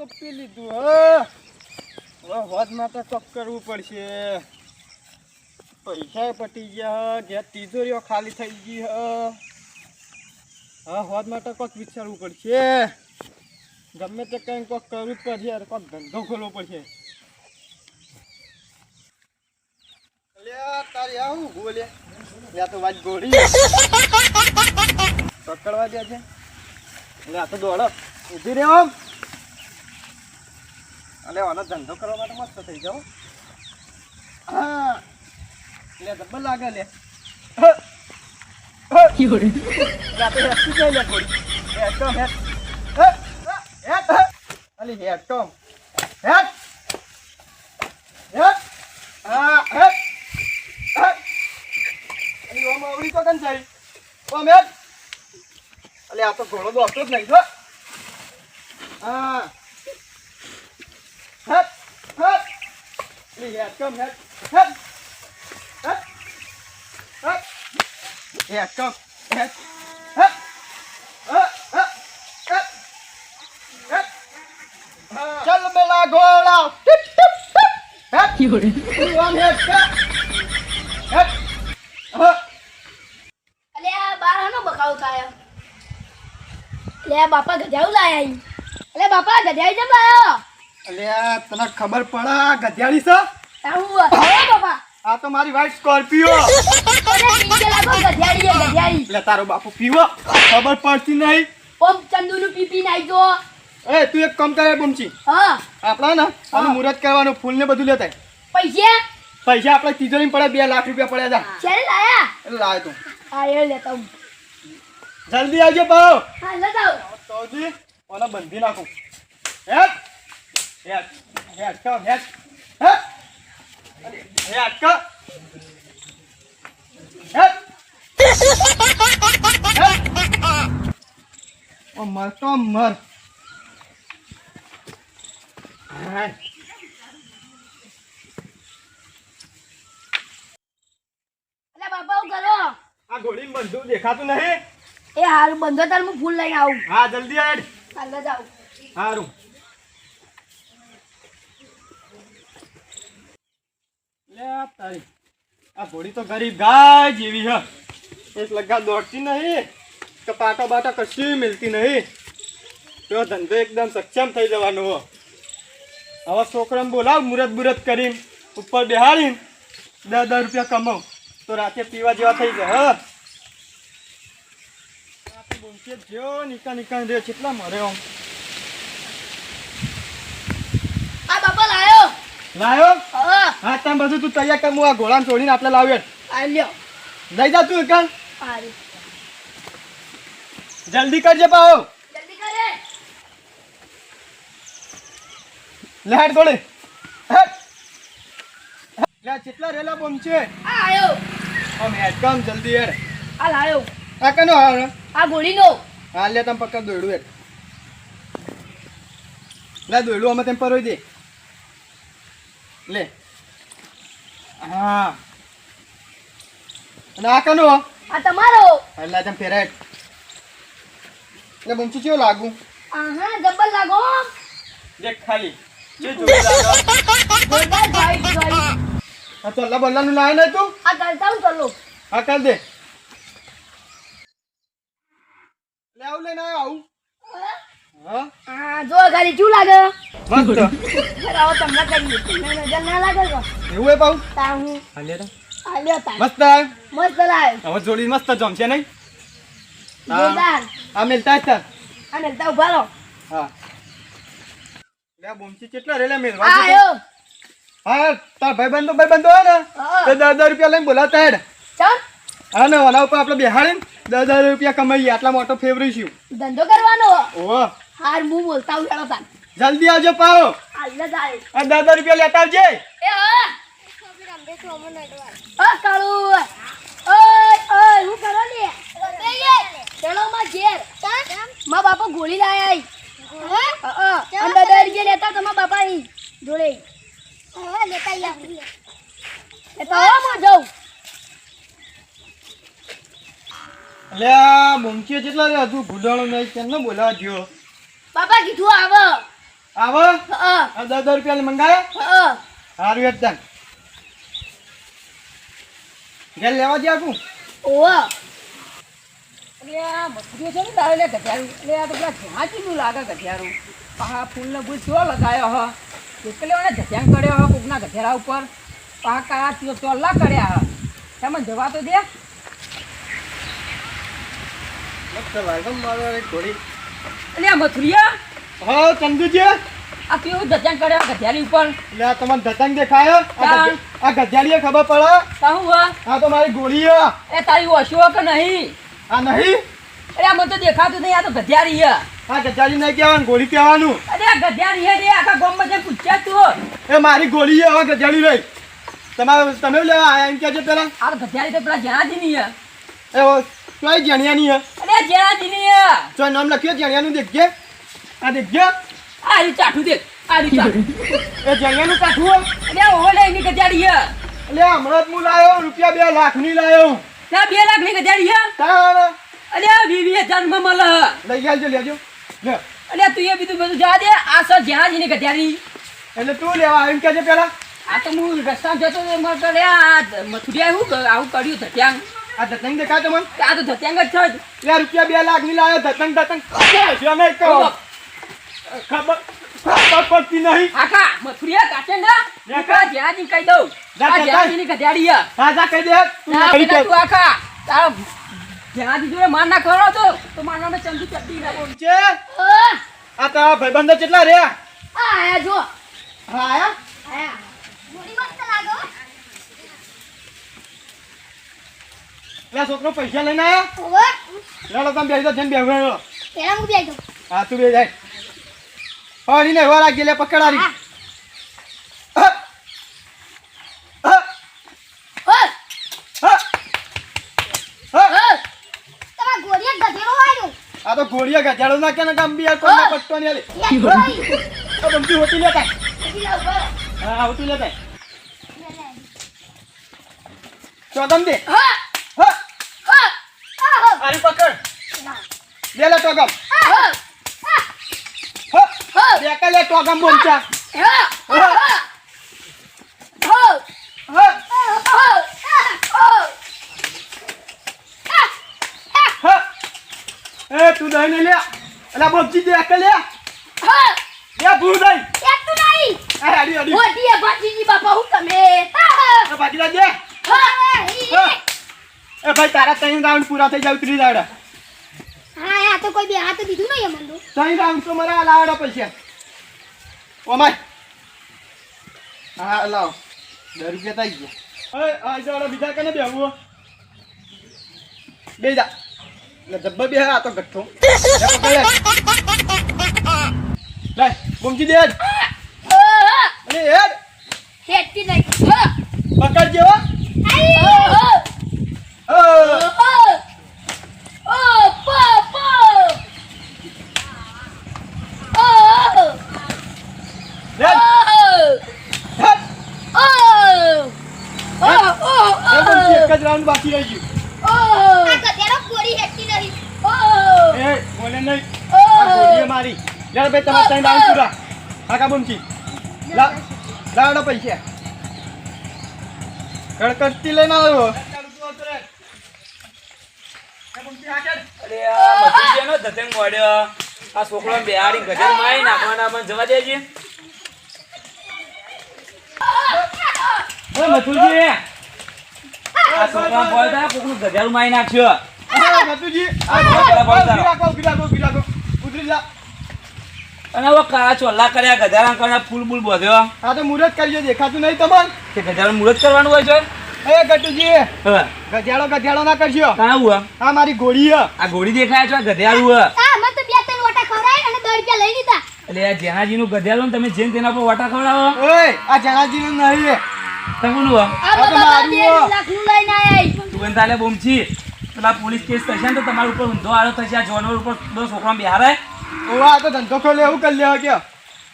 તો લીધું હવે હોદમાં તો ચોક કરવું પડશે. પૈસા પટી ગયા, જ્યાં તિજોરીઓ ખાલી થઈ ગઈ, હા. હોદમાં તો કોક વિચારવું પડશે. ગમે તે કંઈ કોક કરવું જ પડશે કોક ધંધો ખોલવો પડશે. તારી આવું બોલે તો વાત ગોળી. પકડવા દે છે. આ તો દોડો. ઊભી રહે. અલે આનો ધંધો કરવા માટે મસ્ત થઈ જાઓ લે ડબ્બલ લાગે લે. અલે, આ તો ઘોડો દોડતો જ નહીં, જો. હા હટ હટ અલી હેઠ કમ હેઠ હેઠ હેઠ હેઠ હેઠ કમ હેઠ હેઠ ચલ બેલા ઘોડા ટીપ ટીપ ટીપ હેઠ અલી ઓમ હેઠ હેઠ હા અલે આ બાર હાનો બકાવ થાય લે બાપા ગધેડું લાયા ઈ અલે બાપા ગધેડી જમ લાયો અલ્યા તને ખબર પડે ગધેડી છે? આ તો મારી વાઈફ સ્કોર્પિયો એટલે તારો બાપુ પીવો. ખબર પડતી નહીં. ઓમ ચંદુનું પીપી નાખજો. એ તું એક કામ કરે બમચી હા. આપણા ને આનું મુહૂર્ત કરવાનું ફૂલ ને બધું લેતા પૈસા? પૈસા આપણે તિજોરી પડે બે લાખ રૂપિયા પડ્યા હતા ક્યારે લાયા? એટલે લાવે તું. હા એ લેતા હું જલ્દી આવજો ભાવ હા લેતા આવું. તોજી મને બંધી નાખું. હેટ મર તો મર બાપા હું કરો. આ ઘોડીને બંધું દેખાતું નહીં? એ હારું બંધો તાર હું ફૂલ લઈને આવું. હા જલ્દી હેડ કાલે જ આવું લે તારી. આ ઘોડી તો ગરીબ ગાય જેવી છે. એક લગા દોડતી નહીં કે પાટા બાટા કશી મિલતી નહીં. તો ધંધો એકદમ સક્ષમ થઈ જવાનો હો. હવે છોકરાને બોલાવ મુરત બુરત કરીને ઉપર બેહાડીને દસ દસ રૂપિયા કમાવ. તો રાતે પીવા જેવા થઈ જાય હા. બોમકે જો નિકા નિકા રે કેટલા મરે આમ. આ બાપા લાયો. લાયો? હા. હા તમે બધું તું તૈયાર કર હું આ ઘોડાને છોડીને આપણે લાવ્યો આ લ્યો. લઈ જા તું હારું જલ્દી કરજે પાઓ જલ્દી કરે. લેટ દોડે. હેટ. લે કેટલા રેલા બોમ છે? આ આયો. આમ હેડ કમ જલ્દી હેડ. આ લાયો. આ કનો હાર? આ ગોળીનો. હા લે તમે પકડ દોડું એક. લે દોડું અમે તેમ પરોઈ દે. લે. હા. અને આ કનો? આ તમારો. એટલે તેમ ફેરાય લે બોમચી કેવું લાગુ? આહા જબ્બર લાગો દેખ ખાલી. જે જોઈ લાગો. જોરદાર ભાઈ ભાઈ. આ તો અલ્લા બલ્લાનું લાય ને તું. આ કરતા હું ચલો. હા કર દે. લે આવ લે ના આવ. હા? હા? જો ખાલી શું લાગે? મસ્ત આવો તમને કરી તમને નજર ના લાગે તો? એવું હે પાઉ તા હું. હા લે આ લ્યો તા. મસ્ત આય મસ્ત લાગે. હવે જોડી મસ્ત જમશે નહીં? હા. જોરદાર. આ મેલતા જ તાર અને તા ઊભા રહો. હા. લે બોમચી કેટલા રેલા આ મેલવા છે આયો. હા તાર ભાઈ બંધો ભાઈ બંધો હોય હા. દસ હજાર રૂપિયા લઈને બોલાવતા હેડ. હા ઉપર આપણે બેહાડીને દસ દસ રૂપિયા કમાઈએ. આટલા મોટો ફેવરી છું. ધંધો કરવાનો? હાર હું બોલતા હું જલ્દી આવજો જાય દસ દસ રૂપિયા લેતા આવજે. એ હા હા કાળુ ઓય ઓય હું કરો ને? ચલો માં ઘેર. માં બાપા ગોળી લાયા ઈ. હા? હા અંદર દર જે લેતા તમારા બાપા ઈ જોડે. એ તો હો માં જાઉં. લે આ બોમચીએ રે હજુ ગુડાણો નહીં કેમ ન બોલાવા દ્યો? બાપા કીધું આવો. આવો. હા. આ દસ દસ રૂપિયા મંગાયો હા. સારું એકદમ ઘેર લેવા જ તું ઓવા. એટલે આ મથુરીઓ છે ને તારે લે ગધેડું એટલે આ તો પેલા ઝાંચીનું લાગે ગધેડું પા ફૂલને બુલ ચો લગાયો હ. કર્યો હ કોકના ગધેડા ઉપર. પા કા ત્યો ચોલ્લા કર્યા હ. તમે જવા તો દે. મસ્ત લાગે મારો ઘોડી. એટલે આ મથુરિયા હા ચંદુજી. આ કેવું ધજાન કર્યો ગધેડી ઉપર? આ તમારે ધતંગ દેખાયો આ હા. ગધે- આ ગધેડીએ ખબર પડે? કહું હ આ તો મારી ગોળી હે. એ તારી ઓશો કે નહીં? આ નહીં? અરે આ મને તો દેખાતું નહીં આ તો ગધેડી હે આ ગધેડી નહીં કહેવાનું ગોળી કહેવાનું. અરે આ ગધેડી હે રે આખા ગોમ બધા પૂછ્યા તું. એ મારી ગોળી હે હવે ગધેડી રહી. તમારે તમે લેવા આયા એમ કહેજો પેલા આ તો પેલા તો પેલા નહીં હે. એ ચોય જણિયાની હે. અરે આ નહીં હે. તો નામ લખ્યો જણિયાનું દેખજે. આ દેખજે આ રહ્યું ચાઠું દેખ આ રહ્યું ચાઠું. એ કાઠું હે. અરે ઓલે એની ગધેડી હે. એટલે હમણાં જ હું લાયો રૂપિયા બે લાખની લાયો. ત્યાં બે લાખની ગધેડી હે? તાણ આ વીવી મળે હે. લઈ આવજો લેજો લે. તું એ બીજું બધું જા દે આ સર જ્યાં જઈને ગધેડી. એટલે તું લેવા એમ કહેજે પેલા આ તો હું રસ્તા જતો તો એમાં લે આ મથુરિયા હું આવું કર્યું ધત્યાંગ. આ ધતંગ દેખાય તમને? આ તો ધત્યાંગ જ છે જ. રૂપિયા બે લાખની લાયો ધતંગ ધતંગ નહીં કહો. ખબર? ખબર પડતી નહીં. આખા મથુરિયા કાચે ના લે કા. કહી દઉં. આ જા, જ્યાં જા. જઈને ગધેડી હે હા જા કહી દે. તું ના, કરી દે. તું આખા તારા જ્યાં જોડે માર ના કરો તો તો મારવાનો ચંદુ ચડ્ડી ના બોલ. છે? આ તારા ભાઈબંધો કેટલા રે આ આયા જો. હા આયા? આયા. ગોળી મસ્ત લાગો લે છોકરો પૈસા લઈને આયા? ઓવા લેડો તમે બેસી દો જઈને બેહવા પેલા હું બેઠો હા તું બે જાય. ને પકડારી. હા. હા. હા. હા. હા. હા. હા. તમારા ગોળીએ ગધેડો આવ્યો આ તો ઘોડિયા ગજાડો ના કે કામ બી કોઈ પટ્ટો નહીં આલે આ બમતી હોતી લેતા. બરાબર હા હોતી લેતા. ચોદમ દે. હા. હા. હા. હા આરી પકડ. લે લે ટોગમ હા હા હા બે કે લે ટોગમ હા હા હા હા. હા એ તું દઈ ને લે. અલા બોલચી દે કે લે. લે ભૂ દઈ આ હાડી હાડી. એ બાકી દે. એ ભાઈ તારા ત્રણ રાઉન્ડ પૂરા થઈ જાય ઉતરી જાવડા ત્રણ રાઉન્ડ તો મારા લાવડા પૈસા ઓમાય હા લાવ. બે રૂપિયા થઈ ગયા. ઓય આ બીજા કને બેહવું બે જા. જબ્બર બે આ તો ગઠ્ઠો. લે પકડ લે. લે બુમજી દે હેડ. અરે હેડ. પકડ જેવો લે હેડ. લે બુમજી એક જ રાઉન્ડ બાકી રહી ગયું. એ બોલે નહીં. આ ગોળી મારી. લે ભાઈ તમારે ત્રણ રાઉન્ડ પૂરા. કાકા બમકી લા લાડો પૈસા. કડકડતી લઈને આવ્યો. અરે આ મથુરિયાનો ધતંગ મળ્યો આ છોકરો બેહાડી ગજર મારી નાખવાના પણ જવા દેજે. મથુરજી આ છોકરા બોલતા કોકનું ગધેડું મારી નાખ્યો હા, આ બોલો, બોલો, રાખો, રાખો, રાખો. ઉતરી જા. અને હવે કાળા ચોલ્લા કર્યા ગધેડા કર્યા ફૂલ બૂલ બોધ્યો. આ તો મુહૂર્ત કરીએ દેખાતું નહીં તમાર? કે ગધેડાનું મુહૂર્ત કરવાનું હોય છે? એ ગટુજી ગધેડો ગધેડો ના કરશો. કાં આવું આ મારી ઘોડી હે. આ ઘોડી દેખાય છે આ ગધેડું હે. લઈ લીધા. એટલે આ જેહાજીનું ગધેડું તમે જેમ તેના પર વાટા ખવડાવો? ઓય આ જેનાજી નું નહીં તમનું હે? આ આ તો બધા મારું બે હો. લાખનું લઈને આયા તું એને તાલે બોમછી પેલા પોલીસ કેસ થશે ને તો તમારા ઉપર ઊંધો આરો થશે. આ જોનવર ઉપર દો છોકરા બેહારાય ઓવા આ તો ધંધો ખોલે એવું કરી લેવા કે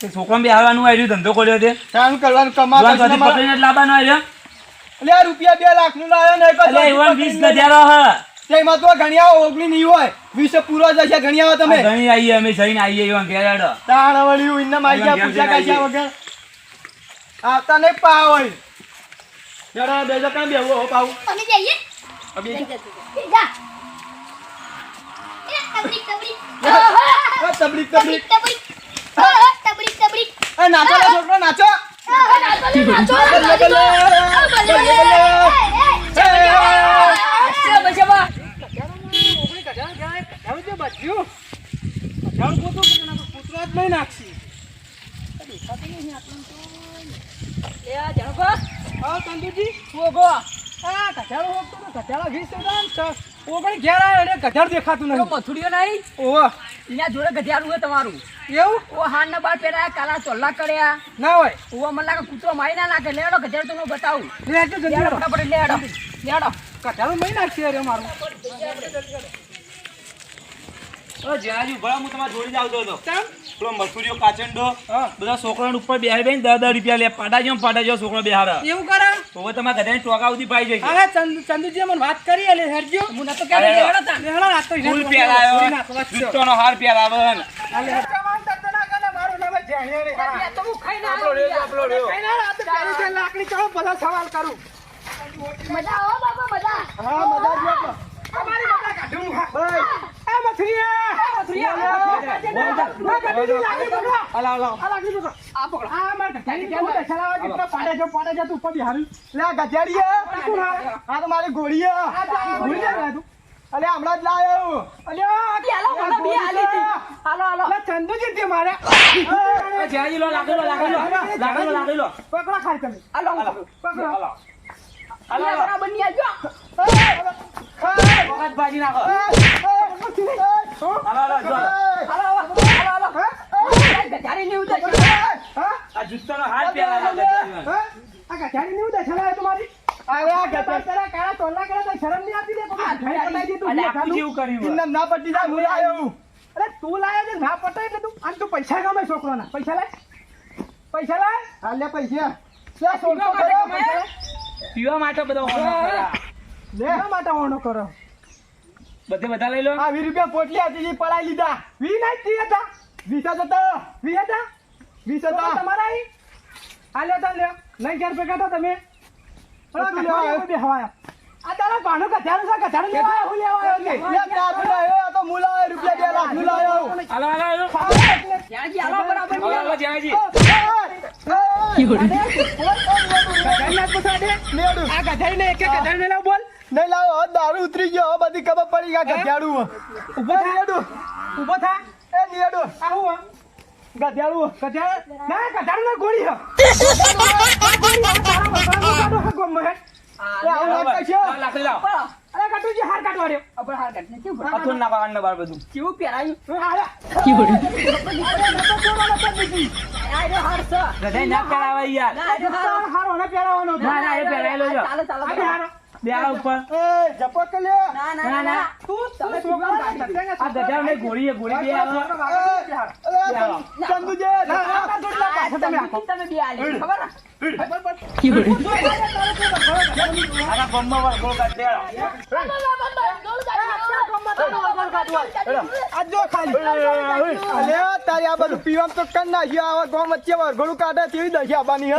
તે છોકરા બેહારવાનું આવ્યું ધંધો ખોલ્યો તે. કામ કરવાનું કમા પકડીને લાવવાનો આવ્યો. એટલે રૂપિયા બે લાખનું લાવ્યો ને એટલે એવન વીસ ગધેડો હ. તેમાં તો ઘણિયા ઓગળી નહીં હોય. વીસે પૂરો જશે ઘણિયા તમે. ઘણી આવીએ અમે જઈને આવીએ એવા ઘેર હેડો. તાણ વળ્યું ઇન્ના પૂછ્યા કાશ્યા વગર. આવતા નહીં પા હોય જરા બેજો કાં બેહવું હો પાવું અમે જઈએ અબી જા તબડી તબડી તબડી તબડી આહા! તબડી તબડી એ નાચો છોકરો નાચો નાચો નાચો નાચો લે. બલ્લે. આ બલ્લે, બલ્લે, બલ્લે. એ, એ. છે બચાવા એ આ જણકો હા ચંદુજી ઓગો. આ તો વીસ ઓગણી ઘેર એટલે કઠાળ દેખાતું નહીં. મથુરીઓ નહીં? ઓહો. એના જોડે ગધેડું હોય તમારું. એવું? ઓ હાન ના બાર પહેરાયા કાલા ચોલ્લા કર્યા. ના હોય. ઓ મને લાગે કૂતરો મારી ના નાખે. લેડો ગધેડ તો બતાવું. લેડો આવો. લેડો લેડો. કઠાળો મહી નાખશે અરે મારું. ઓ જ્યાંજી હું તમારા જોડે આવતો હતો. કેમ પેલો મસૂરીઓ કાચંડો હા. બધા છોકરાને ઉપર બેહાડી બેન દસ દસ રૂપિયા લે. પાડા જેમ પાડા જેવો છોકરો બેહાડે. એવું કરે? તો તમારા ઘરે ટોકા સુધી પાઈ જશે અરે ચંદુજી મને વાત કરી એટલે હેરજો હું નતો તા. ફૂલ પહેરાયો જૂતોનો હાર પહેરાવે ને. લાકડી ચાલો બધા સવાલ કરું. મજા આવો બાબા મજા. હા મજા જ અમારી મજા કાઢું. પકડો. આ. આ મારે તું? અલે, હમણાં જ લાયો. અલે, આ હાલો મને બી હાલી હતી. હાલો હાલો અલે, ચંદુજી તે મારે. લો, લાકડી લો, લાકડી લો. લાકડી લો, લાકડી લો. પકડો ખાલી તમે. હાલો પકડો. હાલો. હાલો બરાબરની આવજો વખત ભાજી નાખો. હાલો, હાલો. હાલો હાલો. હાલો ની ના પટી જાય, હું લાયો. અરે, તું લાયો છે, ના પટાય એટલે તું અને તું પૈસા કમાય છોકરાના. પૈસા લાય. પૈસા લાય. હા, લે પૈસા. પીવા માટે બધા ઓનો લે, માટે ઓણો કરો? બધે બધા લઈ લો આ વીસ રૂપિયા પોટલી હતી, એ પડાઈ લીધા. વી નહીં, ત્રી હતા. વીસ હતા. વી હતા. વીસ હતા. તમારા? આ લ્યો તાન લ્યો. લઈ ચાર ભેગા થા તમે. લેવા આવ્યો? આ તારા ભાણું કથાનું છે, કથારું લેવા આવ્યો, લેવા આવ્યો લે, ત્યાં પેલા આ તો મું રૂપિયા બે લાખ, મું લાવ્યો. હાલો હાલો હાલો હાલો બરાબર હાલો, હાલો જ્યાંજી આ ગધાઈને એક એક લાવ બોલ. નહીં લાવો, દારૂ ઉતરી ગયો, બધી ખબર પડી ગયા ગધ્યાડું ઊભો હે. ઊભો થા, નિયડું. ઊભો થા. એ નિયડું. આ હું હે? ગધેડું. ના, ગધેડું નહીં, ગોળી હે. ના હાર ને ના ના, પહેરાવાનો હતો. ના, ના, એ પહેરાયેલો છે. ચાલો ચાલો આ બે હારો. બે હારા ઉપર એ, ઝપટ લે. ના ના ના. તું- તમે પીવા આ ગધા ગોળી ગોળી બે આવે. તમે. તમે બે આલી ખબર તારી આ બધું પીવામાં તો કર નાખ્યું. આવા ગોમ વચ્ચે વરઘોડું કાઢે તેવી દશા આવવાની, હે?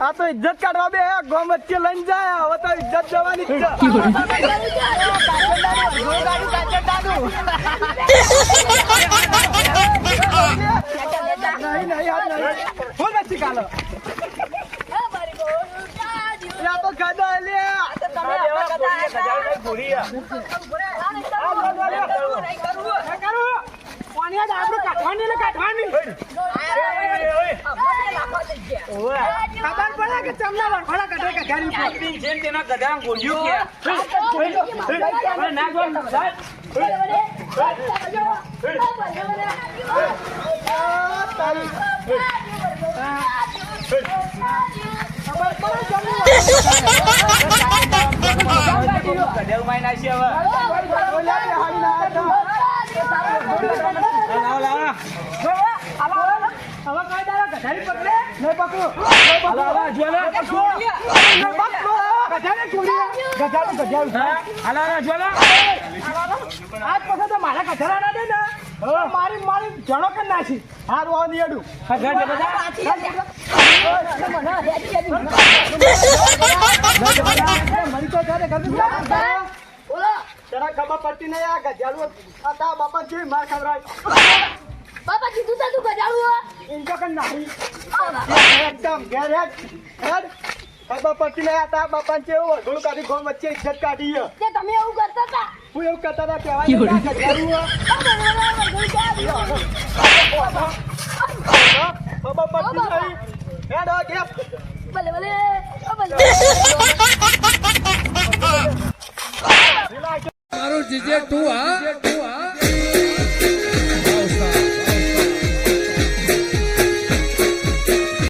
આ તો ઇજ્જત કાઢવા બે ગામ વચ્ચે લઈને જાય હવે તો ઇજ્જત જવાની. નહીં, નહીં, હાથ નહીં. હું નથી કાલો. તો ગધા લે. તમે ગોળી છે. આ કરું. આજ આપણે આપણું કાઢવાની ને કાઢવાની ખબર પડે કે ચમના વરઘોડા કાઢે કે ઘેર છે તેના ગધામાં ગોળ્યું કે. ના ગોળ, મારા ગધેડા ના દે મારી મારી જણો કે નાખી હારું આવો નિયડું હા, બધા? મરી તો ખબર પડતી નહીં આ ગધેડું આ બાપા જોઈ માર ખવડાય બાપા કીધું તા તું ગજાડું ઇન્જો કરી નાખી એકદમ ઘેર હેડ. હેડ પડતી નહીં આ તારા બાપા જેવું વઢોળું કાઢી ગોમ વચ્ચે ઇજ્જત કાઢી હે. તે તમે એવું કરતા હતા? હું એવું કરતા હતા કહેવાય હે. ખબર પડતી નહીં હેડ હવે ઘેર. ભલે ભલે. ભલે. મારું જીજે તું હા.